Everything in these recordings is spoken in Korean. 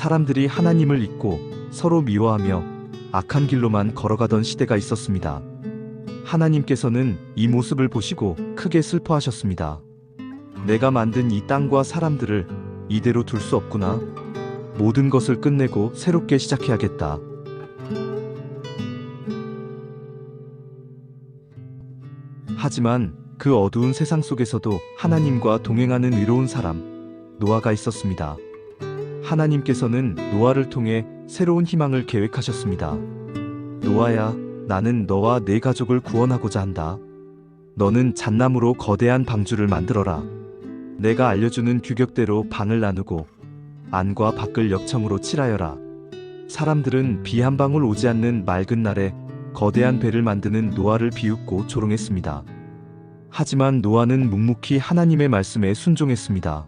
사람들이 하나님을 잊고 서로 미워하며 악한 길로만 걸어가던 시대가 있었습니다. 하나님께서는 이 모습을 보시고 크게 슬퍼하셨습니다. 내가 만든 이 땅과 사람들을 이대로 둘 수 없구나. 모든 것을 끝내고 새롭게 시작해야겠다. 하지만 그 어두운 세상 속에서도 하나님과 동행하는 의로운 사람, 노아가 있었습니다. 하나님께서는 노아를 통해 새로운 희망을 계획하셨습니다. 노아야, 나는 너와 내 가족을 구원하고자 한다. 너는 잣나무로 거대한 방주를 만들어라. 내가 알려주는 규격대로 방을 나누고 안과 밖을 역청으로 칠하여라. 사람들은 비 한 방울 오지 않는 맑은 날에 거대한 배를 만드는 노아를 비웃고 조롱했습니다. 하지만 노아는 묵묵히 하나님의 말씀에 순종했습니다.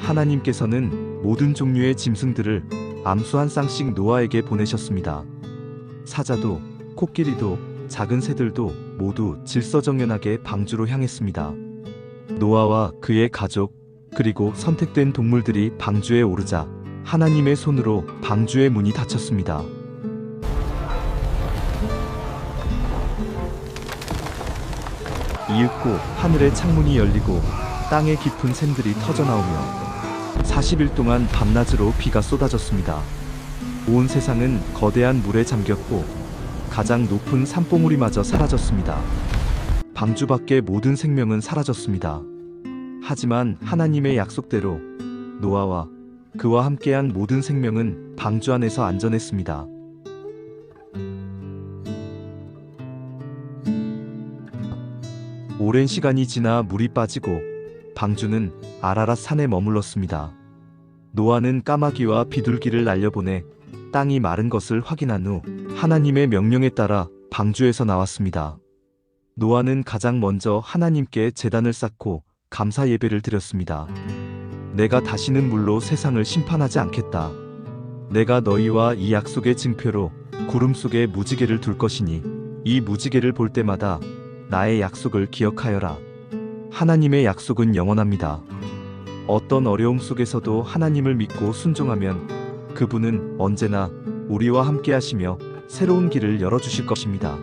하나님께서는 모든 종류의 짐승들을 암수 한 쌍씩 노아에게 보내셨습니다. 사자도, 코끼리도, 작은 새들도 모두 질서정연하게 방주로 향했습니다. 노아와 그의 가족, 그리고 선택된 동물들이 방주에 오르자 하나님의 손으로 방주의 문이 닫혔습니다. 이윽고 하늘의 창문이 열리고 땅의 깊은 샘들이 터져나오며 40일 동안 밤낮으로 비가 쏟아졌습니다. 온 세상은 거대한 물에 잠겼고 가장 높은 산봉우리마저 사라졌습니다. 방주 밖의 모든 생명은 사라졌습니다. 하지만 하나님의 약속대로 노아와 그와 함께한 모든 생명은 방주 안에서 안전했습니다. 오랜 시간이 지나 물이 빠지고 방주는 아라랏 산에 머물렀습니다. 노아는 까마귀와 비둘기를 날려보내 땅이 마른 것을 확인한 후 하나님의 명령에 따라 방주에서 나왔습니다. 노아는 가장 먼저 하나님께 제단을 쌓고 감사 예배를 드렸습니다. 내가 다시는 물로 세상을 심판하지 않겠다. 내가 너희와 이 약속의 증표로 구름 속에 무지개를 둘 것이니 이 무지개를 볼 때마다 나의 약속을 기억하여라. 하나님의 약속은 영원합니다. 어떤 어려움 속에서도 하나님을 믿고 순종하면 그분은 언제나 우리와 함께 하시며 새로운 길을 열어주실 것입니다.